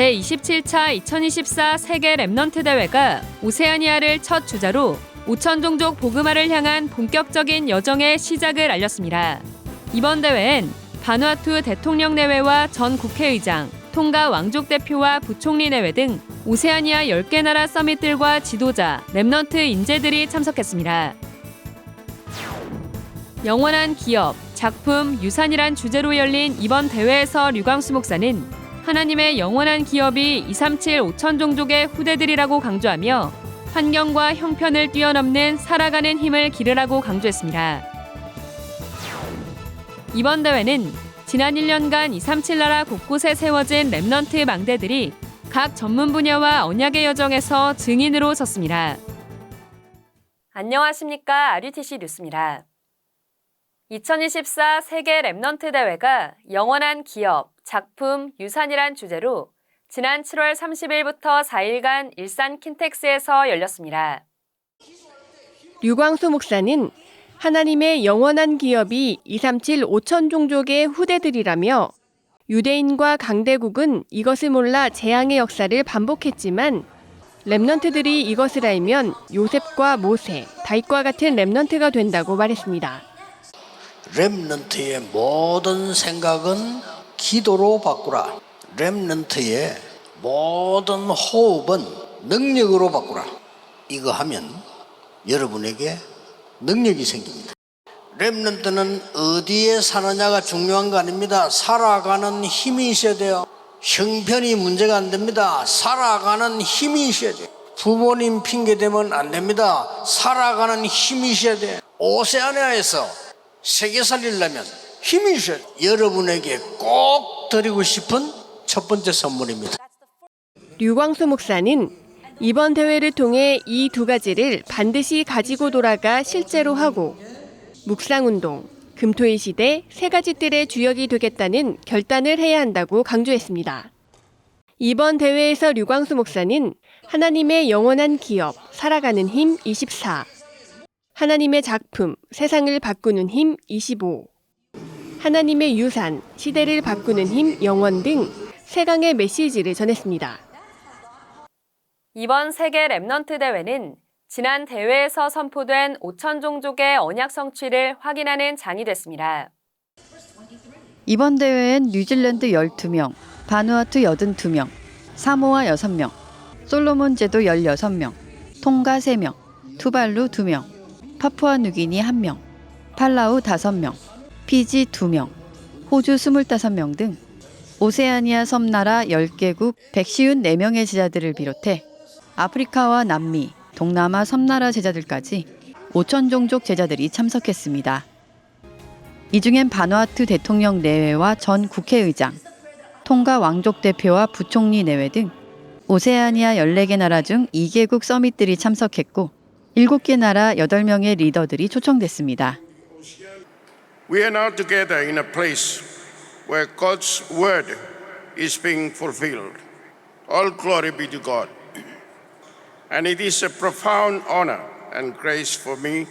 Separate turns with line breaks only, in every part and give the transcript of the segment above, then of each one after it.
제27차 2024 세계 랩넌트 대회가 오세아니아를 첫 주자로 5천 종족 보그마를 향한 본격적인 여정의 시작을 알렸습니다. 이번 대회엔 바누아투 대통령 내외와 전 국회의장, 통가 왕족 대표와 부총리 내외 등 오세아니아 10개 나라 서밋들과 지도자, 랩넌트 인재들이 참석했습니다. 영원한 기업, 작품, 유산이란 주제로 열린 이번 대회에서 류광수 목사는 하나님의 영원한 기업이 237 5천 종족의 후대들이라고 강조하며 환경과 형편을 뛰어넘는 살아가는 힘을 기르라고 강조했습니다. 이번 대회는 지난 1년간 237 나라 곳곳에 세워진 랩넌트 망대들이 각 전문 분야와 언약의 여정에서 증인으로 섰습니다. 안녕하십니까. RUTC 뉴스입니다. 2024 세계 랩넌트 대회가 영원한 기업, 작품, 유산이란 주제로 지난 7월 30일부터 4일간 일산 킨텍스에서 열렸습니다.
류광수 목사는 하나님의 영원한 기업이 237 5천 종족의 후대들이라며 유대인과 강대국은 이것을 몰라 재앙의 역사를 반복했지만 랩넌트들이 이것을 알면 요셉과 모세, 다윗과 같은 랩넌트가 된다고 말했습니다.
렘넌트의 모든 생각은 기도로 바꾸라. 렘넌트의 모든 호흡은 능력으로 바꾸라. 이거 하면 여러분에게 능력이 생깁니다. 렘넌트는 어디에 사느냐가 중요한 거 아닙니다. 살아가는 힘이 있어야 돼요. 형편이 문제가 안 됩니다. 살아가는 힘이 있어야 돼요. 부모님 핑계 대면 안 됩니다. 살아가는 힘이 있어야 돼요. 오세아니아에서 세계 살리려면 힘이 있어야 돼요. 여러분에게 꼭 드리고 싶은 첫 번째 선물입니다.
류광수 목사는 이번 대회를 통해 이 두 가지를 반드시 가지고 돌아가 실제로 하고 묵상운동, 금토의 시대 세 가지 뜰의 주역이 되겠다는 결단을 해야 한다고 강조했습니다. 이번 대회에서 류광수 목사는 하나님의 영원한 기업, 살아가는 힘 24, 하나님의 작품, 세상을 바꾸는 힘 25, 하나님의 유산, 시대를 바꾸는 힘 영원 등 세강의 메시지를 전했습니다.
이번 세계 랩넌트 대회는 지난 대회에서 선포된 5천 종족의 언약 성취를 확인하는 장이 됐습니다.
이번 대회엔 뉴질랜드 12명, 바누아투 82명, 사모아 6명, 솔로몬 제도 16명, 통가 3명, 투발루 2명, 파푸아 누기니 1명, 팔라우 5명, 피지 2명, 호주 25명 등 오세아니아 섬나라 10개국 154명의 제자들을 비롯해 아프리카와 남미, 동남아 섬나라 제자들까지 5천 종족 제자들이 참석했습니다. 이 중엔 바누아투 대통령 내외와 전 국회의장, 통가 왕족 대표와 부총리 내외 등 오세아니아 14개 나라 중 2개국 서밋들이 참석했고 7개 나라 8명의 리더들이 초청됐습니다.
We are now together in a place where God's word is being fulfilled. All glory be to God. And it is a profound honor and grace for me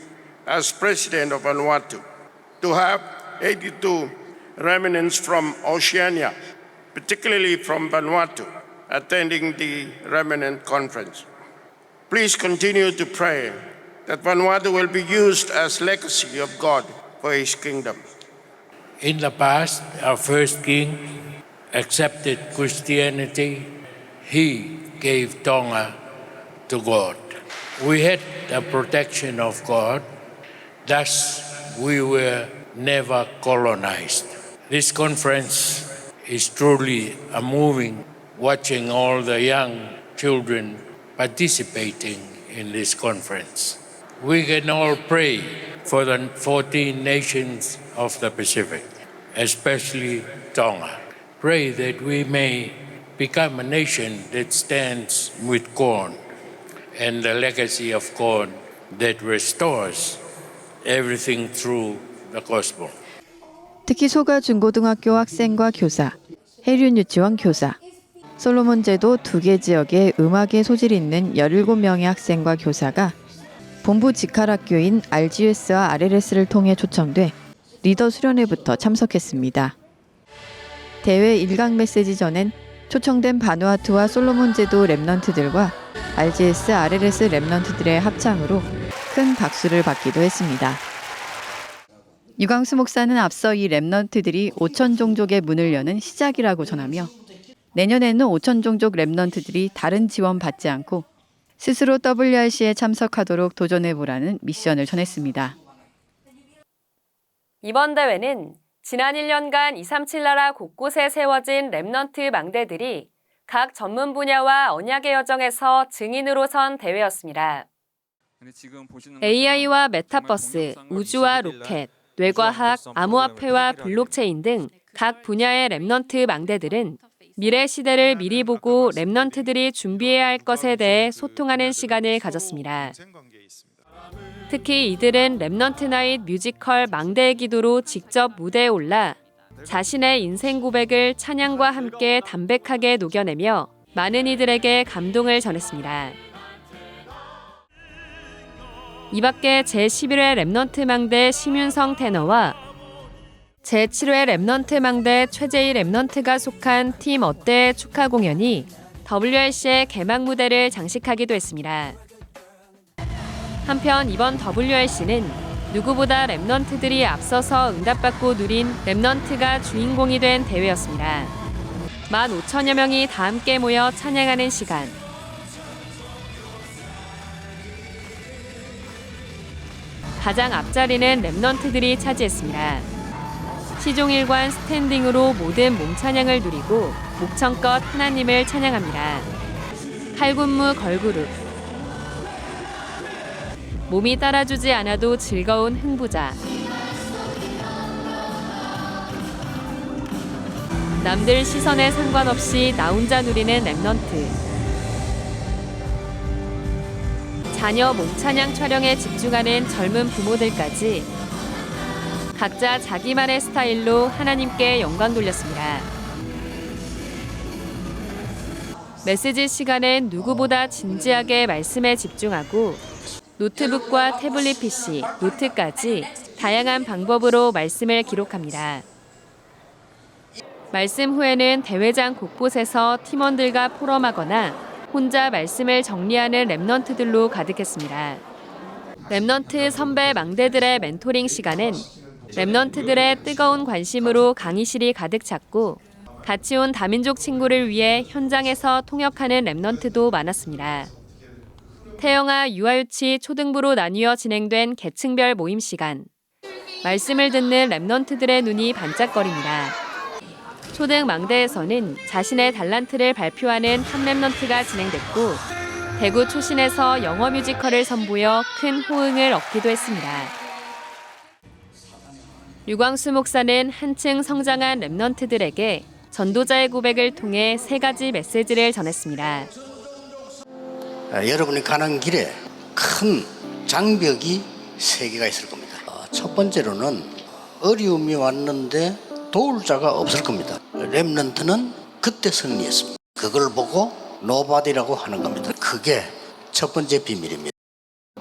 as president of Vanuatu to have 82 remnants from Oceania, particularly from Vanuatu, attending the remnant conference. Please continue to pray that Vanuatu will be used as legacy of God for his kingdom.
In the past, our first king accepted Christianity. He gave Tonga to God. We had the protection of God, thus, we were never colonized. This conference is truly a moving watching all the young children participating in this conference. We can all pray for the 14 nations of the Pacific, especially Tonga. Pray that we may become a nation that stands with God and the legacy of God that restores everything through the gospel.
특히 소가 중고등학교 학생과 교사, 해륜 유치원 교사, 솔로몬 제도 두 개 지역에 음악에 소질이 있는 17명의 학생과 교사가 본부 직할학교인 RGS와 RLS를 통해 초청돼 리더 수련회부터 참석했습니다. 대회 일강 메시지 전엔 초청된 바누아투와 솔로몬 제도 랩넌트들과 RGS, RLS 랩넌트들의 합창으로 큰 박수를 받기도 했습니다. 유광수 목사는 앞서 이 랩넌트들이 5천 종족의 문을 여는 시작이라고 전하며 내년에는 5천 종족 랩넌트들이 다른 지원 받지 않고 스스로 WRC에 참석하도록 도전해 보라는 미션을 전했습니다.
이번 대회는 지난 1년간 237 나라 곳곳에 세워진 랩넌트 망대들이 각 전문 분야와 언약의 여정에서 증인으로 선 대회였습니다. AI와 메타버스, 우주와 로켓, 뇌과학, 암호화폐와 블록체인 등 각 분야의 랩넌트 망대들은 미래 시대를 미리 보고 랩넌트들이 준비해야 할 것에 대해 소통하는 시간을 가졌습니다. 특히 이들은 랩넌트 나잇 뮤지컬 망대의 기도로 직접 무대에 올라 자신의 인생 고백을 찬양과 함께 담백하게 녹여내며 많은 이들에게 감동을 전했습니다. 이 밖에 제11회 랩넌트 망대 심윤성 테너와 제7회 랩넌트 망대 최재희 랩넌트가 속한 팀 어때 축하 공연이 WRC의 개막 무대를 장식하기도 했습니다. 한편 이번 WRC는 누구보다 랩넌트들이 앞서서 응답받고 누린 랩넌트가 주인공이 된 대회였습니다. 15,000여 명이 다 함께 모여 찬양하는 시간. 가장 앞자리는 랩넌트들이 차지했습니다. 시종일관 스탠딩으로 모든 몸찬양을 누리고 목청껏 하나님을 찬양합니다. 칼군무 걸그룹. 몸이 따라주지 않아도 즐거운 흥부자. 남들 시선에 상관없이 나 혼자 누리는 랩넌트. 자녀 몸찬양 촬영에 집중하는 젊은 부모들까지 각자 자기만의 스타일로 하나님께 영광 돌렸습니다. 메시지 시간엔 누구보다 진지하게 말씀에 집중하고 노트북과 태블릿 PC, 노트까지 다양한 방법으로 말씀을 기록합니다. 말씀 후에는 대회장 곳곳에서 팀원들과 포럼하거나 혼자 말씀을 정리하는 랩넌트들로 가득했습니다. 랩넌트 선배 망대들의 멘토링 시간은 랩넌트들의 뜨거운 관심으로 강의실이 가득 찼고 같이 온 다민족 친구를 위해 현장에서 통역하는 랩넌트도 많았습니다. 태영아 유아유치 초등부로 나뉘어 진행된 계층별 모임 시간. 말씀을 듣는 랩넌트들의 눈이 반짝거립니다. 초등 망대에서는 자신의 달란트를 발표하는 한 랩넌트가 진행됐고 대구 초신에서 영어 뮤지컬을 선보여 큰 호응을 얻기도 했습니다. 유광수 목사는 한층 성장한 랩넌트들에게 전도자의 고백을 통해 세 가지 메시지를 전했습니다.
아, 여러분이 가는 길에 큰 장벽이 세 개가 있을 겁니다. 어, 첫 번째로는 어려움이 왔는데 도울 자가 없을 겁니다. 렘넌트는 그때 승리했습니다. 그걸 보고 노바디라고 하는 겁니다. 그게 첫 번째 비밀입니다.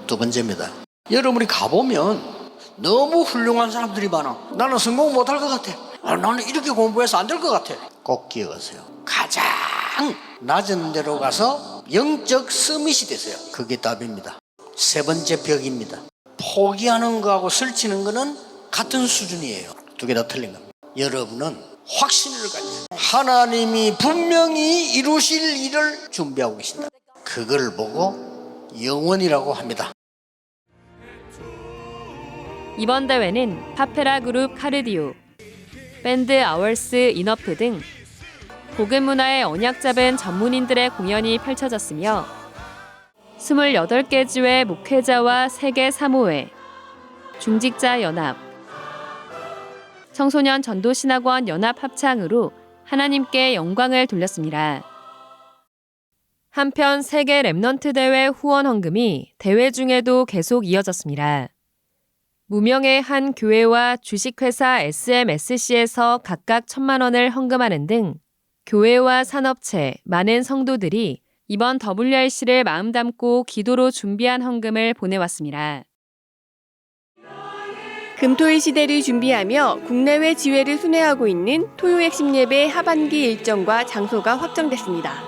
두 번째입니다. 여러분이 가보면 너무 훌륭한 사람들이 많아. 나는 성공 못할 것 같아. 아, 나는 이렇게 공부해서 안 될 것 같아. 꼭 기억하세요. 가장 낮은 데로 가서 영적 스밋이 되세요. 그게 답입니다. 세 번째 벽입니다. 포기하는 거하고 설치는 거는 같은 수준이에요. 두 개 다 틀린 겁니다. 여러분은 확신을 가지세요. 하나님이 분명히 이루실 일을 준비하고 계신다. 그걸 보고 영원이라고 합니다.
이번 대회는 파페라 그룹 카르디오, 밴드 아월스 이너프 등 복음 문화의 언약 잡은 전문인들의 공연이 펼쳐졌으며 28개 주의 목회자와 세계 사모회, 중직자 연합, 청소년 전도신학원 연합 합창으로 하나님께 영광을 돌렸습니다. 한편 세계 랩넌트 대회 후원 헌금이 대회 중에도 계속 이어졌습니다. 무명의 한 교회와 주식회사 SMSC에서 각각 천만 원을 헌금하는 등 교회와 산업체, 많은 성도들이 이번 WRC를 마음 담고 기도로 준비한 헌금을 보내왔습니다.
금토일 시대를 준비하며 국내외 지회를 순회하고 있는 토요 핵심 예배 하반기 일정과 장소가 확정됐습니다.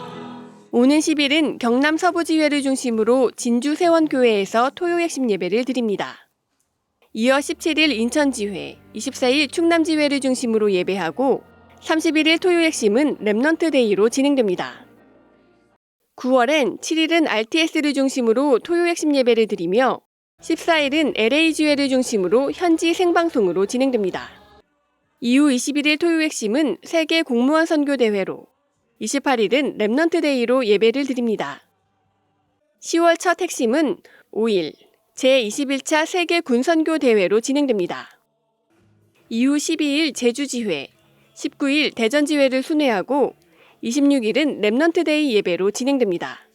오는 10일은 경남 서부 지회를 중심으로 진주 세원교회에서 토요 핵심 예배를 드립니다. 이어 17일 인천 지회, 24일 충남 지회를 중심으로 예배하고 31일 토요 핵심은 랩넌트 데이로 진행됩니다. 9월엔 7일은 RTS를 중심으로 토요 핵심 예배를 드리며 14일은 LA주회를 중심으로 현지 생방송으로 진행됩니다. 이후 21일 토요 핵심은 세계 공무원 선교 대회로 28일은 랩넌트 데이로 예배를 드립니다. 10월 첫 핵심은 5일 제21차 세계 군선교 대회로 진행됩니다. 이후 12일 제주지회, 19일 대전지회를 순회하고 26일은 랩넌트 데이 예배로 진행됩니다.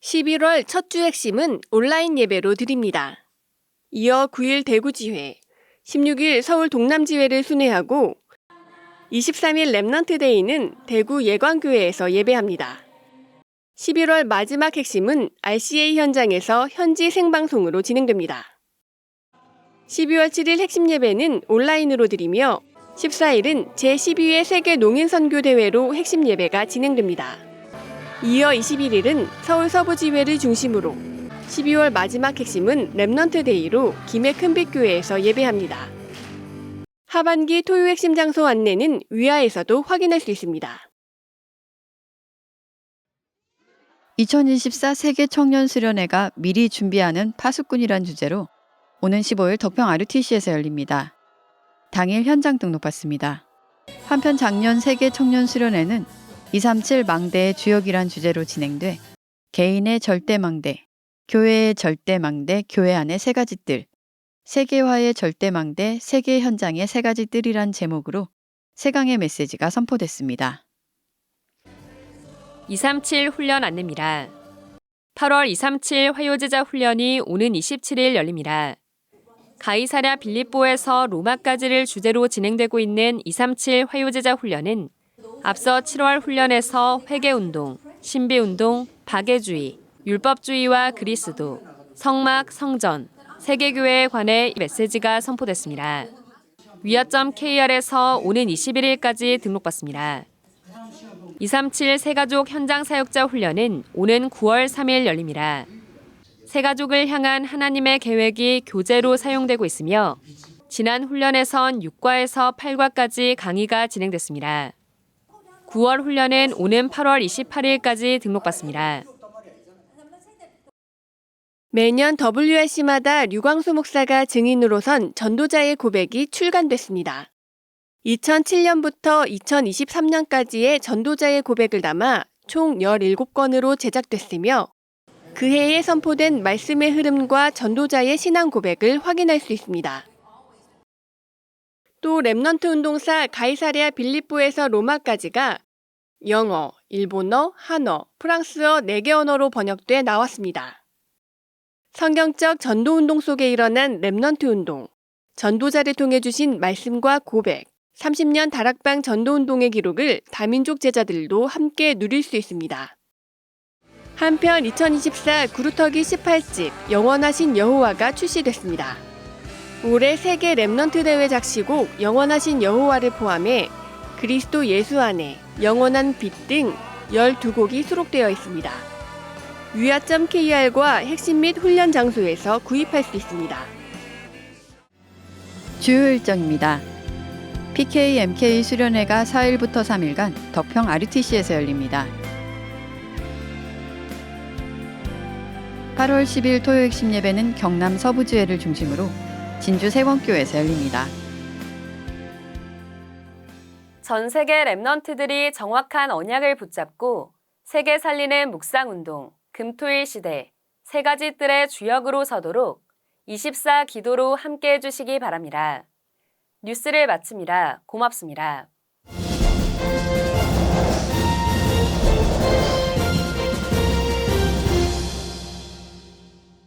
11월 첫 주 핵심은 온라인 예배로 드립니다. 이어 9일 대구지회, 16일 서울 동남지회를 순회하고 23일 랩넌트 데이는 대구 예광교회에서 예배합니다. 11월 마지막 핵심은 RCA 현장에서 현지 생방송으로 진행됩니다. 12월 7일 핵심 예배는 온라인으로 드리며 14일은 제12회 세계 농인선교대회로 핵심 예배가 진행됩니다. 이어 21일은 서울 서부지회를 중심으로 12월 마지막 핵심은 랩넌트 데이로 김해 큰빛교회에서 예배합니다. 하반기 토요 핵심 장소 안내는 위아에서도 확인할 수 있습니다.
2024 세계 청년 수련회가 미리 준비하는 파수꾼이란 주제로 오는 15일 덕평 RUTC에서 열립니다. 당일 현장 등록 받습니다. 한편 작년 세계 청년 수련회는 237 망대의 주역이란 주제로 진행돼 개인의 절대 망대, 교회의 절대 망대, 교회 안의 세 가지 뜰, 세계화의 절대 망대, 세계 현장의 세 가지 뜰이란 제목으로 세강의 메시지가 선포됐습니다.
237 훈련 안내입니다. 8월 237 화요제자 훈련이 오는 27일 열립니다. 가이사랴 빌립보에서 로마까지를 주제로 진행되고 있는 237 화요제자 훈련은 앞서 7월 훈련에서 회개운동, 신비운동, 박애주의, 율법주의와 그리스도, 성막, 성전, 세계교회에 관해 메시지가 선포됐습니다. 위아점 KR에서 오는 21일까지 등록받습니다. 237 세가족 현장 사역자 훈련은 오는 9월 3일 열립니다. 세가족을 향한 하나님의 계획이 교재로 사용되고 있으며 지난 훈련에선 6과에서 8과까지 강의가 진행됐습니다. 9월 훈련은 오는 8월 28일까지 등록받습니다.
매년 WRC마다 류광수 목사가 증인으로 선 전도자의 고백이 출간됐습니다. 2007년부터 2023년까지의 전도자의 고백을 담아 총 17건으로 제작됐으며 그 해에 선포된 말씀의 흐름과 전도자의 신앙 고백을 확인할 수 있습니다. 또 랩넌트 운동사 가이사랴 빌립보에서 로마까지가 영어, 일본어, 한어, 프랑스어 4개 언어로 번역돼 나왔습니다. 성경적 전도 운동 속에 일어난 랩넌트 운동, 전도자를 통해 주신 말씀과 고백, 30년 다락방 전도 운동의 기록을 다민족 제자들도 함께 누릴 수 있습니다. 한편 2024 구루터기 18집 영원하신 여호와가 출시됐습니다. 올해 세계 랩넌트 대회 작시곡 영원하신 여호와를 포함해 그리스도 예수 안에 영원한 빛 등 12곡이 수록되어 있습니다. 위아점 KR과 핵심 및 훈련 장소에서 구입할 수 있습니다.
주요 일정입니다. PK MK 수련회가 4일부터 3일간 덕평 RUTC에서 열립니다. 8월 10일 토요 핵심 예배는 경남 서부지회를 중심으로 진주 세원교회에서 열립니다.
전 세계 랩넌트들이 정확한 언약을 붙잡고 세계 살리는 묵상 운동, 금토일 시대 세 가지 뜰의 주역으로 서도록 24 기도로 함께 해주시기 바랍니다. 뉴스를 마칩니다. 고맙습니다.